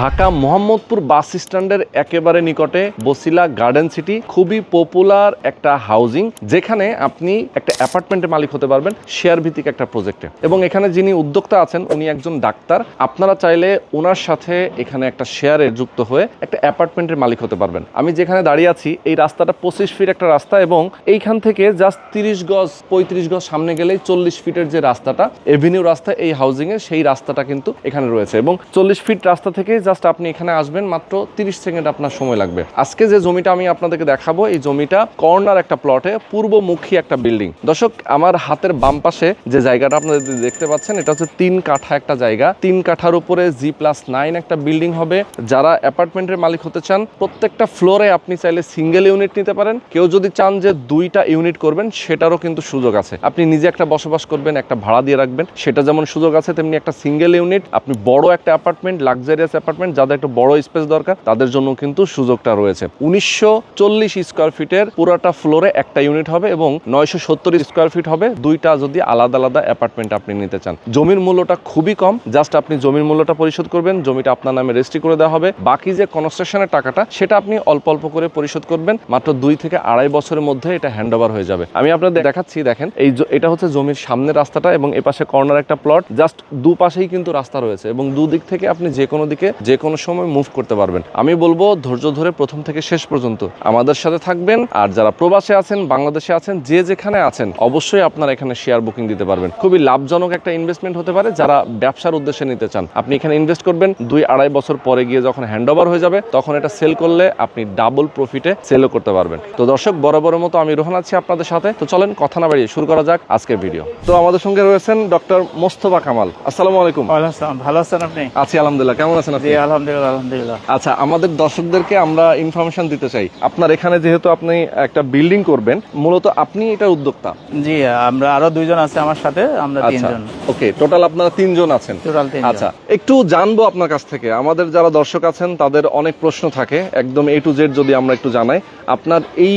ঢাকা মোহাম্মদপুর বাস স্ট্যান্ডের একেবারে নিকটে বসিলা গার্ডেন সিটি, খুবই পপুলার একটা হাউজিং যেখানে আপনি একটা অ্যাপার্টমেন্টের মালিক হতে পারবেন শেয়ার ভিত্তিক একটা প্রজেক্টে এবং এখানে যিনি উদ্যোক্তা আছেন, উনি একজন ডাক্তার। আপনারা চাইলে ওনার সাথে এখানে একটা শেয়ারে যুক্ত হয়ে একটা অ্যাপার্টমেন্টের মালিক হতে পারবেন। আমি যেখানে দাঁড়িয়ে আছি, এই রাস্তাটা পঁচিশ ফিট একটা রাস্তা এবং এইখান থেকে জাস্ট তিরিশ গজ, পঁয়ত্রিশ গজ সামনে গেলেই চল্লিশ ফিটের যে রাস্তাটা এভিনিউ রাস্তা এই হাউজিং এর সেই রাস্তাটা কিন্তু এখানে রয়েছে। এবং চল্লিশ ফিট রাস্তা থেকে জাস্ট আপনি এখানে আসবেন, মাত্র তিরিশ সেকেন্ড আপনার সময় লাগবে। আজকে যে জমিটা আমি আপনাদেরকে দেখাবো, এই জমিটা কর্নার একটা প্লটে পূর্বমুখী একটা বিল্ডিং দর্শক, আমার হাতের বাম পাশে যে জায়গাটা আপনাদের দেখতে পাচ্ছেন, এটা হচ্ছে তিন কাঠা একটা জায়গা। তিন কাঠার উপরে জি প্লাস নাইন একটা বিল্ডিং হবে। যারা অ্যাপার্টমেন্টের মালিক হতে চান, প্রত্যেকটা ফ্লোরে আপনি চাইলে সিঙ্গেল ইউনিট নিতে পারেন। কেউ যদি চান যে দুইটা ইউনিট করবেন, সেটারও কিন্তু সুযোগ আছে। আপনি নিজে একটা বসবাস করবেন, একটা ভাড়া দিয়ে রাখবেন। সেটা যেমন সুযোগ আছে, তেমনি একটা সিঙ্গেল ইউনিট আপনি বড় একটা অ্যাপার্টমেন্ট লাক্সারিয়াস অ্যাপার্টমেন্ট যাদের একটু বড় স্পেস দরকার, তাদের জন্য কিন্তু সুযোগটা রয়েছে। উনিশশো চল্লিশ স্কোয়ার ফিটের পুরোটা ফ্লোরে একটা ইউনিট হবে এবং নয়শো সত্তর স্কোয়ার ফিট হবে। দুইটা যদি আলাদা আলাদা অ্যাপার্টমেন্ট আপনি নিতে চান। জমির মূল্যটা খুবই কম। জাস্ট আপনি জমির মূল্যটা পরিশোধ করবেন, জমিটা আপনার নামে রেজিস্ট্রি করে দেওয়া হবে। বাকি যে কনস্ট্রাকশনের টাকাটা, সেটা আপনি অল্প অল্প করে পরিশোধ করবেন। মাত্র দুই থেকে আড়াই বছরের মধ্যে এটা হ্যান্ডওভার হয়ে যাবে। আমি আপনাদের দেখাচ্ছি, দেখেন, এই এটা হচ্ছে জমির সামনের রাস্তাটা এবং এপাশে কর্নার একটা প্লট জাস্ট দুপাশেই কিন্তু রাস্তা রয়েছে এবং দুদিক থেকে আপনি যে কোনো দিকে যে কোনো সময় মুভ করতে পারবেন। আমি বলব ধৈর্য ধরে প্রথম থেকে শেষ পর্যন্ত আমাদের সাথে থাকবেন। আর যারা প্রবাসে আছেন বাংলাদেশে আছেন যে যেখানে আছেন অবশ্যই আপনারা এখানে শেয়ার বুকিং দিতে পারবেন। খুবই লাভজনক একটা ইনভেস্টমেন্ট হতে পারে যারা ব্যবসার উদ্দেশ্যে নিতে চান। আপনি এখানে ইনভেস্ট করবেন দুই আড়াই বছর পরে গিয়ে যখন হ্যান্ড ওভার হয়ে যাবে তখন এটা সেল করলে আপনি ডাবল প্রফিটে সেলও করতে পারবেন। তো দর্শক বরাবরের মতো আমি রোহন আছি আপনাদের সাথে। তো চলেন কথা না বাড়িয়ে শুরু করা যাক আজকের ভিডিও তো আমাদের সঙ্গে রয়েছেন ডক্টর মোস্তফা কামাল। আসসালামু আলাইকুম। ভালো আছেন আপনি? আছি আলহামদুলিল্লাহ। কেমন আছেন আপনি? আলহামদুলিল্লাহ আলহামদুলিল্লাহ। আচ্ছা আমাদের দর্শকদেরকে আমরা ইনফরমেশন দিতে চাই। আপনার এখানে যেহেতু আপনি একটা বিল্ডিং করবেন মূলত আপনি এটা উদ্যোক্তা? জি আমরা আরও দুইজন আছে আমার সাথে আমরা আচ্ছা তিনজন। ওকে টোটাল আপনারা তিনজন আছেন। টোটাল তিনজন। আচ্ছা একটু জানব আপনার কাছ থেকে। আমাদের যারা দর্শক আছেন তাদের অনেক প্রশ্ন থাকে একদম এ টু জেড যদি আমরা একটু জানাই। আপনার এই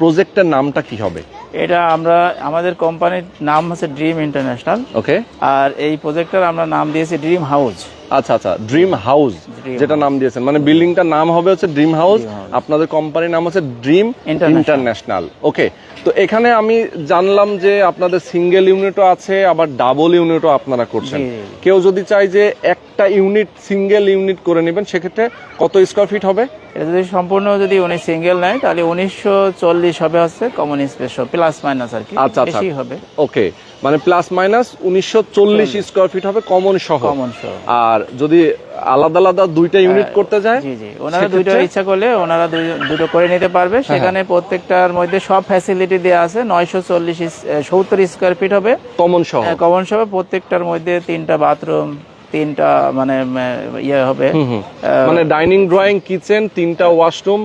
প্রজেক্টের নামটা কি হবে? এটা আমরা আমাদের কোম্পানির নাম হচ্ছে ড্রিম ইন্টারন্যাশনাল ওকে আর এই প্রজেক্টটার আমরা নাম দিয়েছি ড্রিম হাউস আচ্ছা আচ্ছা ড্রিম হাউস যেটা নাম দিয়েছেন। মানে বিল্ডিংটার নাম হবে হচ্ছে ড্রিম হাউস Dream House। আপনাদের কোম্পানির নাম হচ্ছে ড্রিম ইন্টারন্যাশনাল ওকে তো এখানে আমি জানলাম যে আপনাদের সিঙ্গেল ইউনিটও আছে আবার ডাবল ইউনিটও আপনারা করছেন। কেউ যদি চায় যে একটা ইউনিট সিঙ্গেল ইউনিট করে নেবেন সেক্ষেত্রে কত স্কোয়ার ফিট হবে? এটা যদি সম্পূর্ণ যদি উনি সিঙ্গেল নেয় তাহলে উনিশশো চল্লিশ হবে হচ্ছে কমন স্পেস প্লাস মাইনাস আর কি। আচ্ছা, আচ্ছা। বেশি হবে। ওকে মানে প্লাস মাইনাস উনিশশো চল্লিশ স্কোয়ার ফিট হবে কমন সহ কমন সহ আর যদি আলাদা আলাদা দুইটা ইউনিট করতে যায় জি জি। ওনারা দুটো ইচ্ছা করলে ওনারা দুটো করে নিতে পারবে। সেখানে প্রত্যেকটার মধ্যে সব ফ্যাসিলিটি দেওয়া আছে। নয়শো চল্লিশ সত্তর স্কোয়ার ফিট হবে। কমন সহ কমন সবে প্রত্যেকটার মধ্যে তিনটা বাথরুম তিনটা মানে ইয়ে হবে। মানে ডাইনিং ড্রয়িং কিচেন তিনটা ওয়াশরুম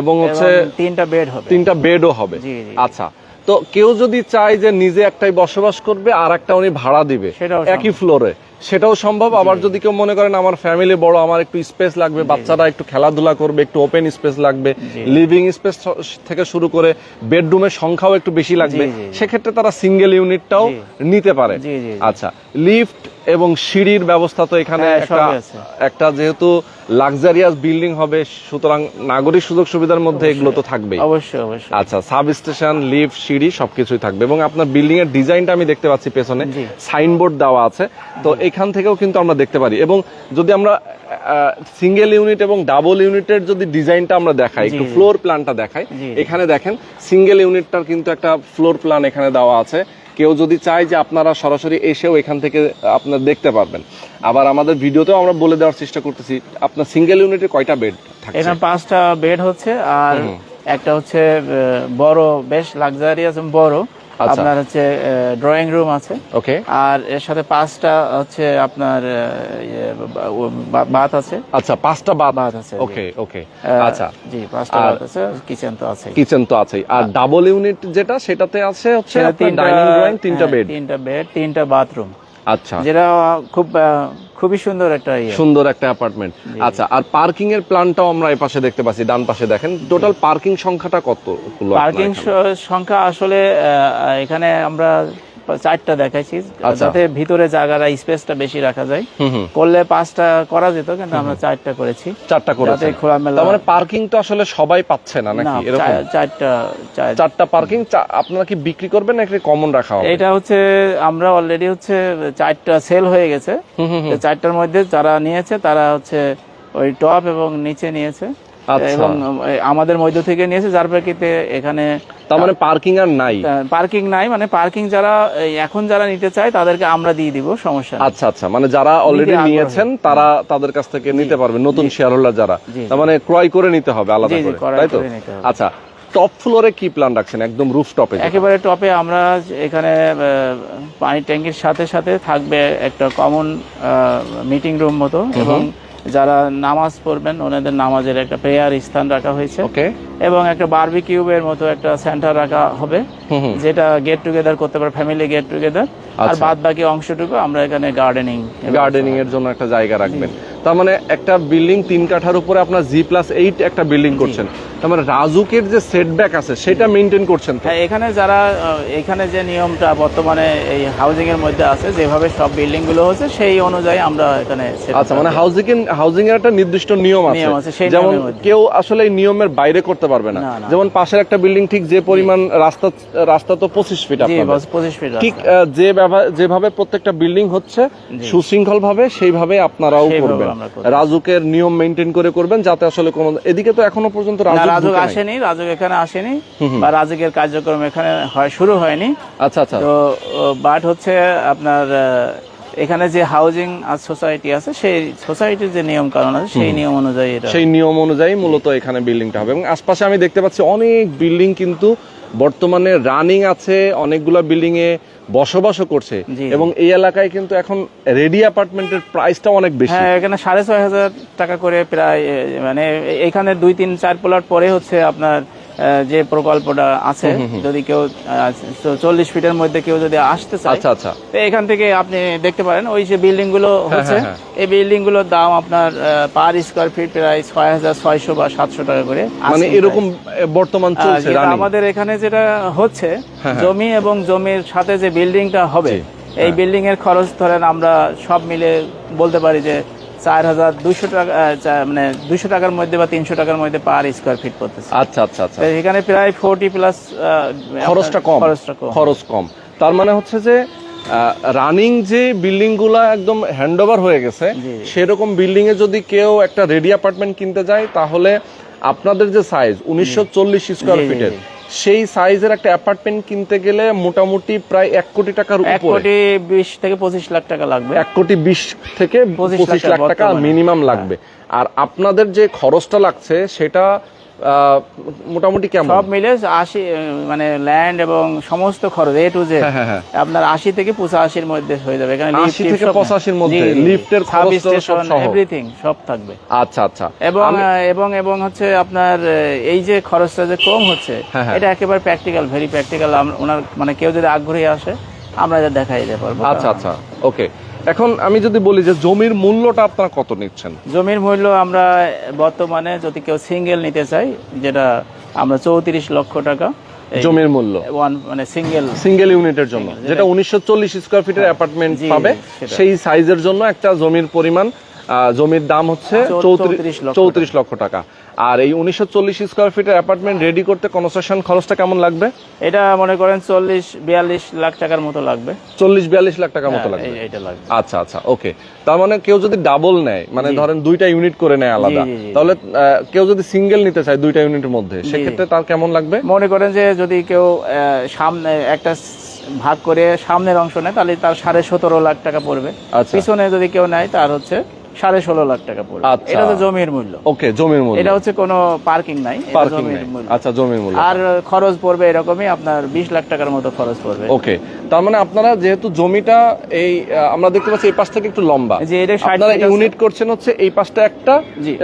এবং হচ্ছে তিনটা বেড হবে। তিনটা বেডও হবে। জি, জি। আচ্ছা। তো কেউ যদি চায় যে নিজে একটাই বসবাস করবে আর একটা উনি ভাড়া দিবে একই ফ্লোরে সেটাও সম্ভব। আবার যদি কেউ মনে করেন আমার ফ্যামিলি বড় আমার একটু স্পেস লাগবে বাচ্চারা একটু খেলাধুলা করবে একটু ওপেন স্পেস লাগবে লিভিং স্পেস থেকে শুরু করে বেডরুমের সংখ্যাও একটু বেশি লাগবে। সেক্ষেত্রে তারা সিঙ্গেল ইউনিটটাও নিতে পারে। আচ্ছা লিফট এবং সিঁড়ির ব্যবস্থা তো এখানে হ্যাঁ, একটা একটা যেহেতু লাক্সারিয়াস বিল্ডিং হবে সুতরাং নাগরিক সুযোগ সুবিধার মধ্যে এগুলো তো থাকবেই। অবশ্যই অবশ্যই। আচ্ছা সাব স্টেশন লিফট সিঁড়ি সবকিছুই থাকবে এবং আপনার বিল্ডিং এর ডিজাইনটা আমি দেখতে পাচ্ছি পেছনে। সাইনবোর্ড দেওয়া আছে। তো এখান থেকেও কিন্তু আমরা দেখতে পারি এবং যদি আমরা সিঙ্গেল ইউনিট এবং ডাবল ইউনিটের যদি ডিজাইনটা আমরা দেখাই একটু। ফ্লোর প্ল্যানটা দেখাই এখানে দেখেন সিঙ্গেল ইউনিটটার কিন্তু একটা ফ্লোর প্ল্যান এখানে দেওয়া আছে। কেউ যদি চায় যে আপনারা সরাসরি এসেও এখান থেকে আপনার দেখতে পারবেন। আবার আমাদের ভিডিওতেও আমরা বলে দেওয়ার চেষ্টা করতেছি আপনার সিঙ্গেল ইউনিটে কয়টা বেড থাকে এখানে পাঁচটা বেড হচ্ছে আর একটা হচ্ছে বড় বেশ লাক্সারিয়াস বড়। আপনার হচ্ছে ড্রয়িং রুম আছে। ওকে আর এর সাথে পাঁচটা হচ্ছে আপনার বাথ আছে। আচ্ছা পাঁচটা বাথ আছে ওকে ওকে আচ্ছা। জি পাঁচটা বাথ আছে কিচেন তো আছে কিচেন তো আছে আর ডাবল ইউনিট যেটা সেটাতে আছে হচ্ছে তিনটা ডাইনিং ড্রয়িং তিনটা বেড তিনটা বেড তিনটা বাথরুম আচ্ছা। যেটা খুব খুবই সুন্দর একটা ইয়ে। সুন্দর একটা অ্যাপার্টমেন্ট আচ্ছা আর পার্কিং এর প্ল্যানটাও আমরা এই পাশে দেখতে পাচ্ছি ডান পাশে দেখেন। টোটাল পার্কিং সংখ্যাটা কত পার্কিং সংখ্যা আসলে আহ, এখানে আমরা চারটা দেখাইছি আচ্ছা। যাতে ভিতরে জায়গাটা স্পেসটা বেশি রাখা যায়। করলে পাঁচটা করা যেত কিন্তু আমরা চারটা করেছি। চারটা করে যাতে খোলামেলা মানে পার্কিং তো আসলে সবাই পাচ্ছে না নাকি? এরকম? চারটা চারটা পার্কিং আপনারা কি বিক্রি করবেন নাকি কমন রাখা হবে? এটা হচ্ছে আমরা অলরেডি হচ্ছে চারটা সেল হয়ে গেছে। চারটার মধ্যে যারা নিয়েছে তারা হচ্ছে ওই টপ এবং নিচে নিয়েছে। এবং আমাদের মধ্য থেকে নিয়েছে যার প্রেক্ষিতে এখানে তার মানে পার্কিং আর নাই। পার্কিং নাই মানে পার্কিং যারা এখন যারা নিতে চায় তাদেরকে আমরা দিয়ে দিব সমস্যা আচ্ছা আচ্ছা মানে যারা অলরেডি নিয়েছেন তারা তাদের কাছ থেকে নিতে পারবে নতুন শেয়ার হোল্ডার যারা তার মানে ক্রয় করে নিতে হবে আলাদা করে তাই তো। আচ্ছা টপ ফ্লোরে কি প্ল্যান রাখছেন? একদম রুফ টপে একেবারে টপে আমরা এখানে পানির ট্যাঙ্কির সাথে সাথে থাকবে একটা কমন মিটিং রুম মতো এবং যারা নামাজ পড়বেন ওনাদের নামাজের একটা প্রেয়ার স্থান রাখা হয়েছে। ওকে এবং একটা বারবি কিউবের মতো একটা সেন্টার রাখা হবে যেটা গেট টুগেদার করতে পারে ফ্যামিলি গেট টুগেদার আর আচ্ছা। বাদ বাকি অংশটুকু আমরা এখানে গার্ডেনিং গার্ডেনিং এর জন্য একটা জায়গা রাখবেন। তার মানে একটা বিল্ডিং তিন কাঠার উপরে আপনার জি প্লাস এইট একটা বিল্ডিং করছেন। তার মানে রাজুকের যে সেটব্যাক আছে সেটা মেনটেন করছেন হ্যাঁ এখানে যারা এখানে যে নিয়মটা বর্তমানে এই হাউজিং এর মধ্যে আছে যেভাবে সব বিল্ডিংগুলো হচ্ছে সেই অনুযায়ী আমরা এখানে আচ্ছা মানে হাউজিং হাউজিং এর একটা নির্দিষ্ট নিয়ম আছে। নিয়ম আছে, সেই যেমন কেউ আসলে এই নিয়মের বাইরে করতে পারবে না। যেমন পাশের একটা বিল্ডিং ঠিক যে পরিমাণ রাস্তা রাস্তা তো পঁচিশ ফিট ফিট ঠিক যে যেভাবে প্রত্যেকটা বিল্ডিং হচ্ছে সুশৃঙ্খল ভাবে সেইভাবে আপনারাও করবেন। রাজুকের নিয়ম মেনটেন করে করবেন যাতে আসলে কোনো এদিকে তো এখনও পর্যন্ত রাজুক। আসেনি রাজুক এখানে আসেনি বা রাজুকের কার্যক্রম এখানে হয় শুরু হয়নি। আচ্ছা আচ্ছা। তো বাট হচ্ছে আপনার এখানে যে হাউজিং আর সোসাইটি আছে সেই সোসাইটির যে নিয়ম কানুন আছে সেই নিয়ম অনুযায়ী এটা সেই নিয়ম অনুযায়ী মূলত এখানে বিল্ডিংটা হবে। এবং আশপাশে আমি দেখতে পাচ্ছি অনেক বিল্ডিং কিন্তু বর্তমানে রানিং আছে অনেকগুলা বিল্ডিং এ বসবাসও করছে। এবং এই এলাকায় কিন্তু এখন রেডি অ্যাপার্টমেন্টের প্রাইসটা অনেক বেশি। হ্যাঁ এখানে সাড়ে ছয় হাজার টাকা করে প্রায় মানে এখানে দুই তিন চার প্লট পরে হচ্ছে আপনার যে প্রকল্পটা আছে যদি কেউ চল্লিশ ফিটের মধ্যে কেউ যদি আসতে চায় আচ্ছা আচ্ছা। তো এখান থেকে আপনি দেখতে পারেন ওই যে বিল্ডিংগুলো হচ্ছে হ্যাঁ, এই বিল্ডিংগুলোর দাম আপনার পার স্কোয়ার ফিট প্রায় ছয় হাজার ছয়শো বা সাতশো টাকা করে মানে এরকম বর্তমান। চলছে আমাদের এখানে যেটা হচ্ছে হ্যাঁ, জমি এবং জমির সাথে যে বিল্ডিংটা হবে এই বিল্ডিং এর খরচ ধরেন আমরা সব মিলে বলতে পারি যে চার হাজার দুইশো টাকা মানে দুইশো টাকার মধ্যে বা তিনশো টাকার মধ্যে পার স্কোয়ার ফিট পড়তেছে। আচ্ছা আচ্ছা আচ্ছা। এখানে প্রায় ফোরটি প্লাস খরচটা কম খরচটা কম। খরচ কম। তার মানে হচ্ছে যে রানিং যে বিল্ডিংগুলা একদম হ্যান্ডওভার হয়ে গেছে সেরকম বিল্ডিং এ যদি কেউ একটা রেডি অ্যাপার্টমেন্ট কিনতে যায় তাহলে আপনাদের যে সাইজ উনিশশো চল্লিশ স্কোয়ার ফিটের। সেই সাইজের একটা অ্যাপার্টমেন্ট কিনতে গেলে মোটামুটি প্রায় এক কোটি টাকার এক কোটি বিশ থেকে পঁচিশ লাখ টাকা লাগবে। এক কোটি বিশ থেকে পঁচিশ লাখ টাকা মিনিমাম লাগবে। আর আপনাদের যে খরচটা লাগছে সেটা মোটামুটি কেমন? সব মিলে আশি মানে ল্যান্ড এবং সমস্ত খরচ এ টু জেড। আপনার আশি থেকে পঁচাশির মধ্যে হয়ে যাবে এখানে লিফট, 80 টিফট থেকে সব- 85 র মধ্যে। লিফটের খরচ স্টেশন এভরিথিং সব থাকবে। আচ্ছা আচ্ছা। এবং এবং এবং হচ্ছে আপনার এই যে খরচটা যে কম হচ্ছে হ্যাঁ, হ্যাঁ। এটা একেবারে প্র্যাকটিক্যাল ভেরি প্র্যাকটিক্যাল ওনার মানে কেউ যদি আগ্রহী আসে আমরা এটা দেখাই দিতে পারব। আচ্ছা আচ্ছা। ওকে এখন আমি যদি বলি যে জমির মূল্যটা আপনারা কত নিচ্ছেন? জমির মূল্য আমরা বর্তমানে যদি কেউ সিঙ্গেল নিতে চাই যেটা আমরা চৌত্রিশ লক্ষ টাকা জমির মূল্য? ওয়ান মানে সিঙ্গেল। সিঙ্গেল ইউনিটের জন্য যেটা উনিশশো চল্লিশ স্কোয়ার ফিটের অ্যাপার্টমেন্ট পাবে। সেই সাইজের জন্য একটা জমির পরিমাণ জমির দাম হচ্ছে চৌত্রিশ লক্ষ টাকা। আর এই উনিশশো চল্লিশ স্কোয়ার ফিটের অ্যাপার্টমেন্ট রেডি করতে কনস্ট্রাকশন খরচটা কেমন লাগবে? এটা মনে করেন চল্লিশ বিয়াল্লিশ লাখ টাকার মতো লাগবে। চল্লিশ বিয়াল্লিশ লাখ টাকার মতো হ্যাঁ, লাগবে। আচ্ছা আচ্ছা ওকে। তার মানে কেউ যদি ডাবল নেয় মানে ধরেন দুইটা ইউনিট করে নেয় আলাদা। তাহলে কেউ যদি সিঙ্গেল নিতে চায় দুইটা ইউনিটের মধ্যে সেক্ষেত্রে তার কেমন লাগবে? মনে করেন যে যদি কেউ সামনে একটা ভাগ করে সামনের অংশ নেয় তাহলে তার সাড়ে সতেরো লাখ টাকা পড়বে। আচ্ছা। পিছনে যদি কেউ নেয় তার হচ্ছে সাড়ে ষোলো লাখ টাকা পড়বে। আচ্ছা। এটা তো জমির মূল্য। ওকে জমির মূল্য। এটা হচ্ছে কোনো পার্কিং নাই পার্কিং জমির মূল্য। আচ্ছা জমির মূল্য। আর খরচ পড়বে এরকমই আপনার বিশ লাখ টাকার মতো খরচ পড়বে। ওকে তার মানে আপনারা যেহেতু জমিটা এই আমরা দেখতে পাচ্ছি এই পাশ থেকে একটু লম্বা। যে এটা আপনারা ইউনিট করছেন হচ্ছে এই পাশটা একটা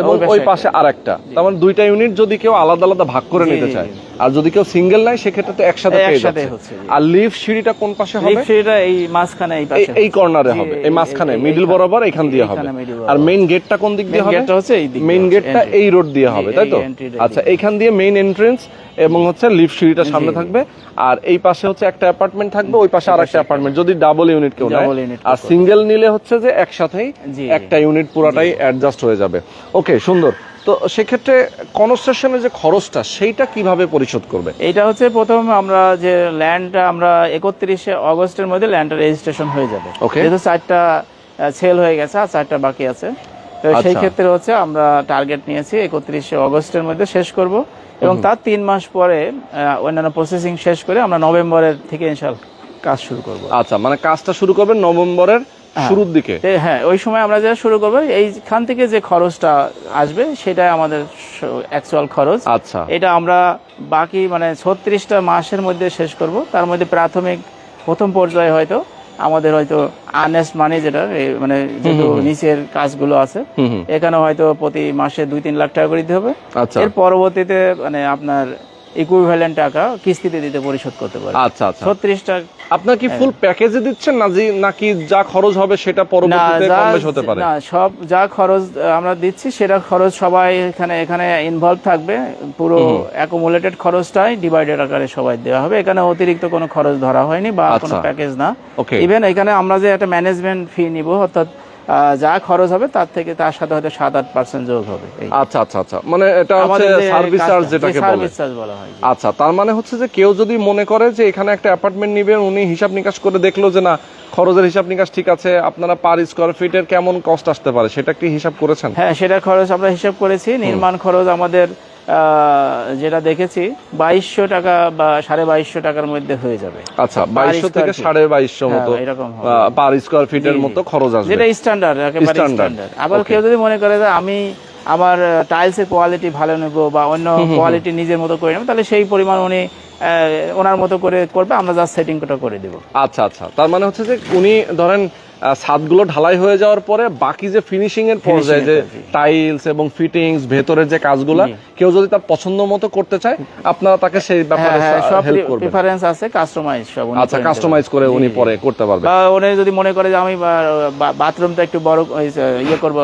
এবং ওই পাশে আর একটা তার মানে দুইটা ইউনিট যদি কেউ আলাদা আলাদা ভাগ করে নিতে চায়। আর যদি কেউ সিঙ্গেল নাই সেক্ষেত্রে তো একসাথে পেয়ে যাচ্ছে। আর লিফ সিঁড়িটা কোন পাশে হবে? সিঁড়িটা এই মাঝখানে এই পাশে। এই কর্নারে হবে এই- মাঝখানে মিডল বরাবর এখান দিয়ে হবে। আর মেইন গেটটা কোন দিক দিয়ে হবে? gate টা হচ্ছে এই দিক মেইন গেটটা এই রোড দিয়ে হবে তাই তো? আচ্ছা এখান দিয়ে মেইন এন্ট্রেন্স এবং হচ্ছে লিফট সিঁড়িটা সামনে থাকবে। আর এই পাশে হচ্ছে একটা অ্যাপার্টমেন্ট থাকবে ওই পাশে আরেকটা অ্যাপার্টমেন্ট যদি ডাবল ইউনিট কেউ নেয় আর সিঙ্গেল নিলে হচ্ছে যে একসাথেই একটা ইউনিট পুরাটাই অ্যাডজাস্ট হয়ে যাবে। ওকে সুন্দর। তো সেক্ষেত্রে কনস্ট্রাকশনের যে খরচটা সেইটা কীভাবে পরিশোধ করবে? এইটা হচ্ছে প্রথম আমরা যে ল্যান্ডটা আমরা একত্রিশে অগস্টের মধ্যে ল্যান্ডটা রেজিস্ট্রেশন হয়ে যাবে. যেহেতু চারটা সেল হয়ে গেছে আর চারটা বাকি আছে। তো সেই আচ্ছা। ক্ষেত্রে হচ্ছে আমরা টার্গেট নিয়েছি একত্রিশে অগস্টের মধ্যে শেষ করব এবং তার তিন মাস পরে অন্যান্য প্রসেসিং শেষ করে আমরা নভেম্বরের থেকে ইনশাল কাজ শুরু করব। আচ্ছা মানে কাজটা শুরু করবেন নভেম্বরের শুরুর দিকে? হ্যাঁ ওই সময় আমরা যেটা শুরু করব এইখান থেকে যে খরচটা আসবে সেটাই আমাদের অ্যাকচুয়াল খরচ। আচ্ছা। এটা আমরা বাকি মানে ছত্রিশটা মাসের মধ্যে শেষ করব। তার মধ্যে প্রাথমিক প্রথম পর্যায়ে হয়তো আমাদের হয়তো আর্নেস্ট মানি যেটা মানে যেহেতু নিচের কাজগুলো আছে এখানে হয়তো প্রতি মাসে দুই তিন লাখ টাকা করে দিতে হবে। আচ্ছা। এর পরবর্তীতে মানে আপনার ইকুইভ্যালেন্ট টাকা কিস্তিতে দিতে পরিশোধ করতে পারে আচ্ছা আচ্ছা। ছত্রিশটা আপনার কি ফুল প্যাকেজে দিচ্ছেন না নাকি যা খরচ হবে সেটা পরবর্তীতে হতে পারে? না সব যা খরচ আমরা দিচ্ছি সেটা খরচ সবাই এখানে এখানে ইনভলভ থাকবে। পুরো অ্যাকুমুলেটেড খরচটাই ডিভাইডেড আকারে সবাই দেওয়া হবে। এখানে অতিরিক্ত কোনো খরচ ধরা হয়নি বা কোনো আচ্ছা। প্যাকেজ না. ইভেন এখানে আমরা যে একটা ম্যানেজমেন্ট ফি নিব অর্থাৎ যা খরচ হবে তার থেকে তার সাথে হয়তো সাত আট পার্সেন্ট যোগ হবে। আচ্ছা আচ্ছা আচ্ছা। মানে এটা হচ্ছে সার্ভিস চার্জ যেটাকে বলে। সার্ভিস চার্জ বলা হয়। আচ্ছা তার মানে হচ্ছে যে কেউ যদি মনে করে যে এখানে একটা অ্যাপার্টমেন্ট নিবেন উনি হিসাব নিকাশ করে দেখল যে না খরচের হিসাব নিকাশ ঠিক আছে আপনারা পার স্কোয়ার ফিটের কেমন কস্ট আসতে পারে সেটা কি হিসাব করেছেন? হ্যাঁ সেটা খরচ আমরা হিসাব করেছি। নির্মাণ খরচ আমাদের যেটা দেখেছি বাইশশো টাকা বা সাড়ে বাইশশো টাকার মধ্যে হয়ে যাবে। আচ্ছা বাইশশো থেকে সাড়ে বাইশশো হ্যাঁ, মতো পার স্কোয়ার ফিটের জি, জি। মতো খরচ আসবে। যেটা স্ট্যান্ডার্ড একেবারে স্ট্যান্ডার্ড আবার কেউ যদি মনে করে যে আমি আমার টাইলসের কোয়ালিটি ভালো নেব বা অন্য কোয়ালিটি নিজের মতো করে নেব তাহলে সেই পরিমাণ উনি ওনার মতো করে করবে আমরা জাস্ট সেটিংটা করে দেবো। আচ্ছা আচ্ছা। তার মানে হচ্ছে যে উনি ধরেন ছাদগুলো ঢালাই হয়ে যাওয়ার পরে বাকি যে ফিনিশিং এর পর্যায়ে যে। টাইলস এবং ফিটিংস ভেতরের যে কাজগুলো কেউ যদি তার পছন্দ মতো করতে চায় আপনারা তাকে সেই ব্যাপারে হ্যাঁ হ্যাঁ সব হেল্প করবেন। প্রিফারেন্স আছে কাস্টমাইজ সব উনি আচ্ছা কাস্টমাইজ করে উনি। পরে করতে পারবে বা উনি যদি মনে করে যে আমি বাথরুমটা একটু বড় ইয়ে করব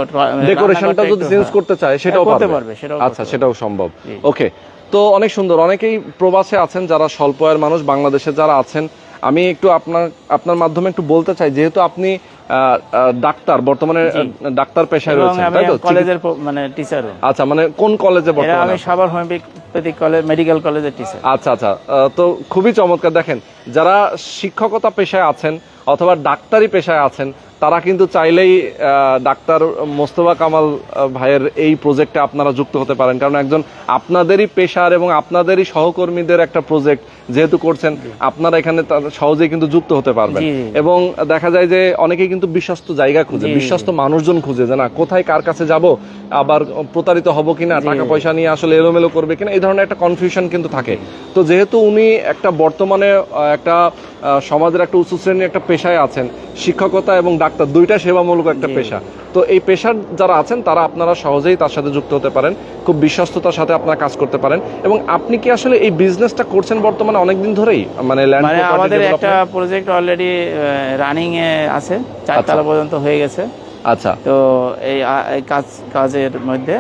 ডেকোরেশনটা যদি চেঞ্জ হ্যাঁ। করতে চায় সেটাও করতে পারবে, আচ্ছা সেটাও সম্ভব। ওকে তো অনেক সুন্দর। অনেকেই প্রবাসে আছেন যারা স্বল্প আয়ের মানুষ বাংলাদেশে যারা আছেন আমি একটু আপনার আপনার মাধ্যমে একটু বলতে চাই যেহেতু আপনি ডাক্তার বর্তমানে ডাক্তার পেশায় রয়েছেন তাই তো? কলেজের মানে টিচার আচ্ছা মানে কোন কলেজে বর্তমানে আমি সাভার হোমিওপ্যাথিক কলেজ মেডিকেল কলেজের টিচার আচ্ছা আচ্ছা তো খুবই চমৎকার। দেখেন যারা শিক্ষকতা পেশায় আছেন অথবা ডাক্তারি পেশায় আছেন তারা কিন্তু চাইলেই ডাক্তার মোস্তফা কামাল ভাইয়ের এই প্রজেক্টে আপনারা যুক্ত হতে পারেন কারণ একজন আপনাদেরই পেশার এবং আপনাদেরই সহকর্মীদের একটা প্রজেক্ট যেহেতু করছেন আপনারা এখানে সহজেই কিন্তু যুক্ত হতে পারবেন। এবং দেখা যায় যে অনেকেই কিন্তু বিশ্বস্ত জায়গা খুঁজে। বিশ্বস্ত মানুষজন খুঁজে যে না কোথায় কার কাছে যাব আবার প্রতারিত হব কিনা টাকা পয়সা নিয়ে আসলে এলোমেলো করবে কিনা এই ধরনের একটা কনফিউশন কিন্তু থাকে। তো যেহেতু উনি একটা বর্তমানে একটা সমাজের একটা উঁচু শ্রেণির একটা পেশায় আছেন শিক্ষকতা এবং ডাক্তার দুইটা সেবামূলক একটা পেশা। তো এই পেশার যারা আছেন তারা আপনারা সহজেই তার সাথে যুক্ত হতে পারেন খুব বিশ্বস্ততার সাথে আপনারা কাজ করতে পারেন। এবং আপনি কি আসলে এই বিজনেসটা করছেন বর্তমানে অনেকদিন ধরেই? মানে ল্যান্ড মানে আমাদের একটা প্রজেক্ট অলরেডি রানিং এ আছে চারতলা পর্যন্ত হয়ে গেছে। আচ্ছা। তো এই কাজ কাজের মধ্যে।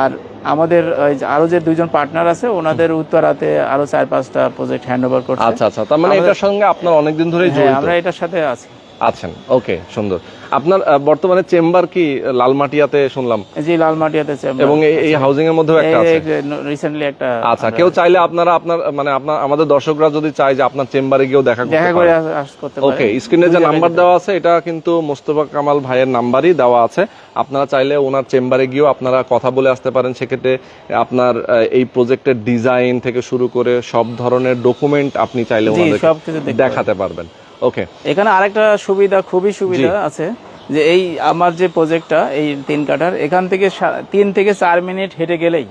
আর আমাদের ওই যে আরও যে দুইজন পার্টনার আছে ওনাদের উত্তরাতে আরও চার পাঁচটা প্রজেক্ট হ্যান্ড ওভার করছে। আচ্ছা আচ্ছা। তার মানে এটার সঙ্গে আপনার অনেকদিন ধরেই হ্যাঁ জড়িত। আমরা এটার সাথে আছি। আছেন। ওকে সুন্দর। আপনার বর্তমানে চেম্বার কি লালমাটিয়াতে শুনলাম? জি লালমাটিয়াতে চেম্বার। এবং এই- হাউজিং এর মধ্যেও একটা আছে। রিসেন্টলি একটা আচ্ছা কেউ চাইলে আপনারা আপনার মানে আপনার আমাদের দর্শকরা যদি চায় যে আপনার চেম্বারে গিয়েও দেখা করতে পারে। ওকে স্ক্রিনে যে নাম্বার দেওয়া আছে এটা কিন্তু মোস্তফা কামাল ভাইয়ের নাম্বারই দেওয়া আছে। আপনারা চাইলে ওনার চেম্বারে গিয়েও আপনারা কথা বলে আসতে পারেন। সেক্ষেত্রে আপনার এই প্রজেক্টের ডিজাইন থেকে শুরু করে সব ধরনের ডকুমেন্ট আপনি চাইলে ওনাদের দেখাতে পারবেন। ওকে এখানে আরেকটা সুবিধা খুবই সুবিধা আছে যে এই আমার যে প্রজেক্টটা এই তিন কাটার এখান থেকে তিন থেকে চার মিনিট হেঁটে গেলেই।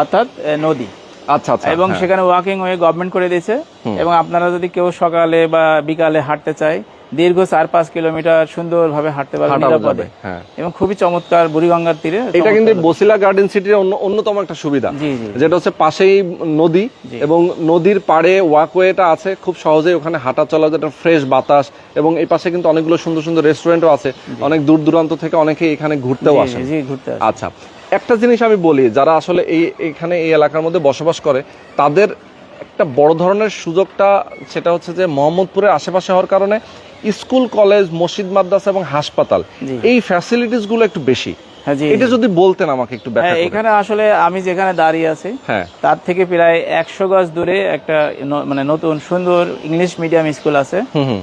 অর্থাৎ নদী। আচ্ছা আচ্ছা এবং হ্যাঁ। সেখানে ওয়াকিং ওয়ে গভর্নমেন্ট করে দিয়েছে। এবং আপনারা যদি কেউ সকালে বা বিকালে হাঁটতে চায় দীর্ঘ চার পাঁচ কিলোমিটার সুন্দরভাবে হাঁটতে পারবে নিরাপদে। হ্যাঁ। এবং খুবই চমৎকার বুড়িগঙ্গার তীরে এটা কিন্তু বসিলা গার্ডেন সিটির অন্য অন্যতম একটা সুবিধা যেটা হচ্ছে পাশেই নদী এবং নদীর পাড়ে ওয়াকওয়েটা আছে খুব সহজেই ওখানে হাঁটা চলা যেটা ফ্রেশ বাতাস এবং এই পাশে কিন্তু অনেকগুলো সুন্দর সুন্দর রেস্টুরেন্টও আছে অনেক দূর দূরান্ত থেকে অনেকে এখানে ঘুরতেও আসে ঘুরতে আসে। আচ্ছা একটা জিনিস আমি বলি যারা আসলে এই এখানে এই এলাকার মধ্যে বসবাস করে তাদের একটা বড় ধরনের সুযোগটা সেটা হচ্ছে যে মোহাম্মদপুরের আশেপাশে হওয়ার কারণে স্কুল কলেজ মসজিদ মাদ্রাসা এবং হাসপাতাল এই ফ্যাসিলিটিসগুলো একটু বেশি। হ্যাঁ এটা যদি বলতেন আমাকে একটু ব্যাখ্যা হ্যাঁ এখানে আসলে আমি যেখানে দাঁড়িয়ে আছি হ্যাঁ। তার থেকে প্রায় একশো গজ দূরে একটা মানে নতুন সুন্দর ইংলিশ মিডিয়াম স্কুল আছে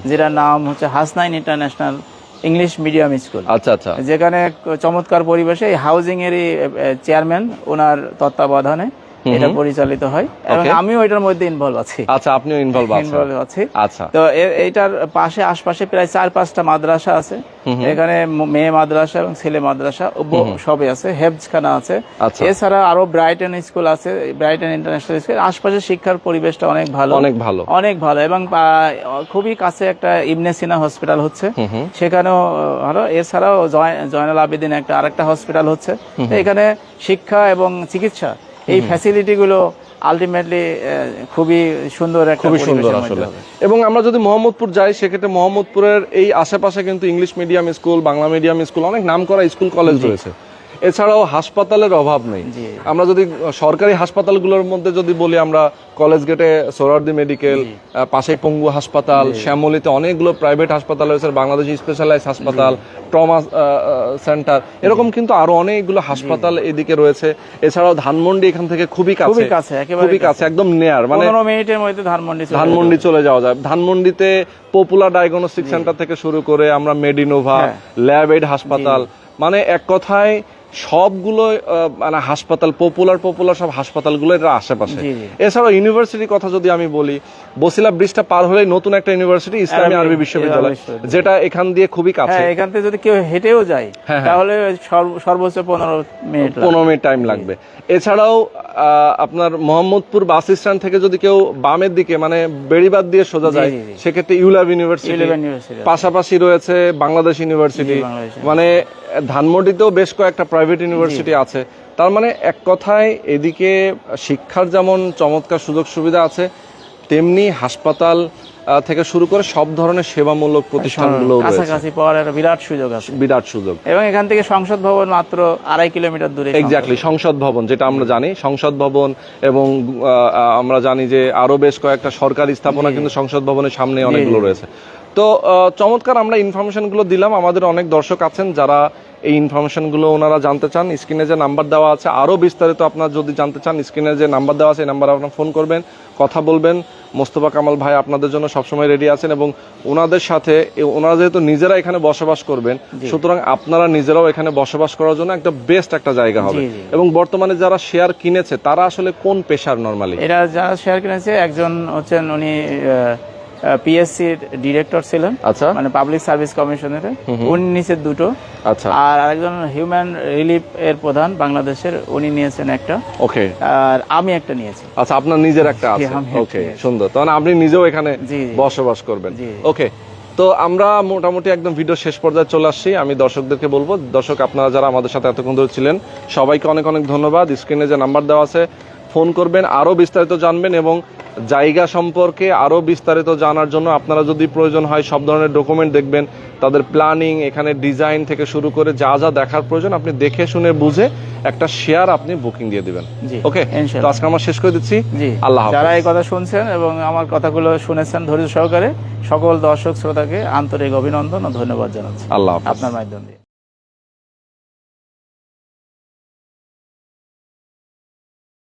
যেটার নাম হচ্ছে Hasnain international English medium school আচ্ছা আচ্ছা। যেখানে চমৎকার পরিবেশে হাউজিং এরই চেয়ারম্যান ওনার তত্ত্বাবধানে এটা পরিচালিত হয় এবং আমিও এটার মধ্যে ইনভলভ আছি। আচ্ছা আপনিও ইনভলভ আছেন। ইনভলভ আছি। আচ্ছা। তো এ- এইটার পাশে আশপাশে প্রায় চার পাঁচটা মাদ্রাসা আছে। এখানে মেয়ে মাদ্রাসা এবং ছেলে মাদ্রাসা সবই আছে হেফজখানা আছে। আচ্ছা। এছাড়া আরও ব্রাইটন স্কুল আছে ব্রাইটন ইন্টারন্যাশনাল স্কুল আশপাশে শিক্ষার পরিবেশটা অনেক ভালো। অনেক ভালো। অনেক ভালো এবং খুবই কাছে একটা ইবনে সিনা হসপিটাল হচ্ছে। সেখানেও ভালো এছাড়াও জয়নাল আবেদিন একটা আরেকটা হসপিটাল হচ্ছে। এখানে শিক্ষা এবং চিকিৎসা এই ফ্যাসিলিটি গুলো আলটিমেটলি খুবই সুন্দর একটা খুবই সুন্দর আসলে। এবং আমরা যদি মোহাম্মদপুর যাই সেক্ষেত্রে মোহাম্মদপুরের এই আশেপাশে কিন্তু English medium school Bangla medium school অনেক নাম করা স্কুল কলেজ রয়েছে। এছাড়াও হাসপাতালের অভাব নেই। আমরা যদি সরকারি হাসপাতালগুলোর মধ্যে যদি বলি আমরা কলেজ গেটে সোরারদি মেডিকেল পাশে পঙ্গু হাসপাতাল শ্যামলিতে অনেকগুলো প্রাইভেট হাসপাতাল রয়েছে বাংলাদেশ স্পেশালাইজ হাসপাতাল ট্রমা সেন্টার এরকম কিন্তু আরও অনেকগুলো হাসপাতাল এদিকে রয়েছে। এছাড়াও ধানমন্ডি এখান থেকে খুবই কাছে। খুবই কাছে, খুবই কাছে। একদম নেয়ার মানে মিনিটের মধ্যে ধানমন্ডি চলে ধানমন্ডি চলে যাওয়া যায়। ধানমন্ডিতে পপুলার ডায়াগনস্টিক সেন্টার থেকে শুরু করে আমরা মেডিনোভা। ল্যাব এইড হাসপাতাল মানে এক কথায় সবগুলো মানে হাসপাতাল পপুলার পপুলার সব হাসপাতালগুলো এর আশেপাশে। এছাড়াও ইউনিভার্সিটির কথা যদি আমি বলি বসিলা ব্রিজটা পার হলেই নতুন একটা ইউনিভার্সিটি ইসলামী আরবি- বিশ্ববিদ্যালয় যেটা এখান দিয়ে খুবই কাছে। হ্যাঁ এখান থেকে যদি কেউ হেঁটেও যায় হ্যাঁ, হ্যাঁ। তাহলে সর্বোচ্চ পনেরো মিনিট পনেরো মিনিট টাইম লাগবে। এছাড়াও আপনার মোহাম্মদপুর বাস স্ট্যান্ড থেকে যদি কেউ বামের দিকে মানে বেড়িবাদ দিয়ে সোজা যায়। সেক্ষেত্রে ইউলাভ ইউনিভার্সিটি পাশাপাশি রয়েছে বাংলাদেশ ইউনিভার্সিটি মানে ধানমন্ডিতেও বেশ কয়েকটা প্রাইভেট ইউনিভার্সিটি আছে। তার মানে এক কথায় এদিকে শিক্ষার যেমন চমৎকার সুযোগ সুবিধা আছে তেমনি হাসপাতাল থেকে শুরু করে সব ধরনের সেবামূলক প্রতিষ্ঠানগুলো কাছাকাছি পাওয়ার একটা বিরাট সুযোগ আছে। বিরাট সুযোগ। এবং এখান থেকে সংসদ ভবন মাত্র আড়াই কিলোমিটার দূরে এক্স্যাক্টলি সংসদ ভবন যেটা আমরা জানি। সংসদ ভবন এবং আমরা জানি যে আরও বেশ কয়েকটা সরকারি স্থাপনা কিন্তু সংসদ ভবনের সামনে অনেকগুলো রয়েছে। তো চমৎকার আমরা ইনফরমেশনগুলো দিলাম। আমাদের অনেক দর্শক আছেন যারা এই ইনফরমেশনগুলো ওনারা জানতে চান। স্ক্রিনে যে নাম্বার দেওয়া আছে আরও বিস্তারিত আপনার যদি জানতে চান স্ক্রিনে যে নাম্বার দেওয়া আছে এই নাম্বারে আপনার ফোন করবেন কথা বলবেন। মোস্তফা কামাল ভাই আপনাদের জন্য সবসময় রেডি আছেন এবং ওনাদের সাথে ওনারা যেহেতু নিজেরা এখানে বসবাস করবেন সুতরাং আপনারা নিজেরাও এখানে বসবাস করার জন্য একটা বেস্ট একটা জায়গা হবে। এবং বর্তমানে যারা শেয়ার কিনেছে তারা আসলে কোন পেশার নর্মালি এরা যারা শেয়ার কিনেছে একজন হচ্ছেন উনি পিএসসির ডিরেক্টর ছিলেন। আচ্ছা। মানে পাবলিক সার্ভিস কমিশনের উনি নিচে দুটো। আচ্ছা। আর আরেকজন হিউম্যান রিলিফ এর প্রধান বাংলাদেশের উনি নিয়েছেন একটা। ওকে। আর আমি একটা নিয়েছি। আচ্ছা আপনার নিজের একটা আছে। ওকে সুন্দর। তাহলে আপনি নিজেও এখানে। বসবাস করবেন। ওকে তো আমরা মোটামুটি একদম ভিডিও শেষ পর্যায়ে চলে আসছি। আমি দর্শকদেরকে বলব দর্শক আপনারা যারা আমাদের সাথে এতক্ষণ ধরে ছিলেন সবাইকে অনেক অনেক ধন্যবাদ। স্ক্রিনে যে নাম্বার দেওয়া আছে ফোন করবেন আরও বিস্তারিত জানবেন এবং জায়গা সম্পর্কে আরও বিস্তারিত জানার জন্য আপনারা যদি প্রয়োজন হয় সব ধরনের ডকুমেন্ট দেখবেন তাদের প্ল্যানিং এখানে ডিজাইন থেকে শুরু করে যা যা দেখার প্রয়োজন আপনি দেখে শুনে বুঝে একটা শেয়ার আপনি বুকিং দিয়ে দিবেন। ওকে তো আজকে আমরা শেষ করে দিচ্ছি। আল্লাহ যারা এই কথা শুনছেন এবং আমার কথাগুলো শুনেছেন ধৈর্য সহকারে সকল দর্শক শ্রোতাকে আন্তরিক অভিনন্দন ও ধন্যবাদ জানাচ্ছি। আল্লাহ আপনার মাধ্যম দিয়ে।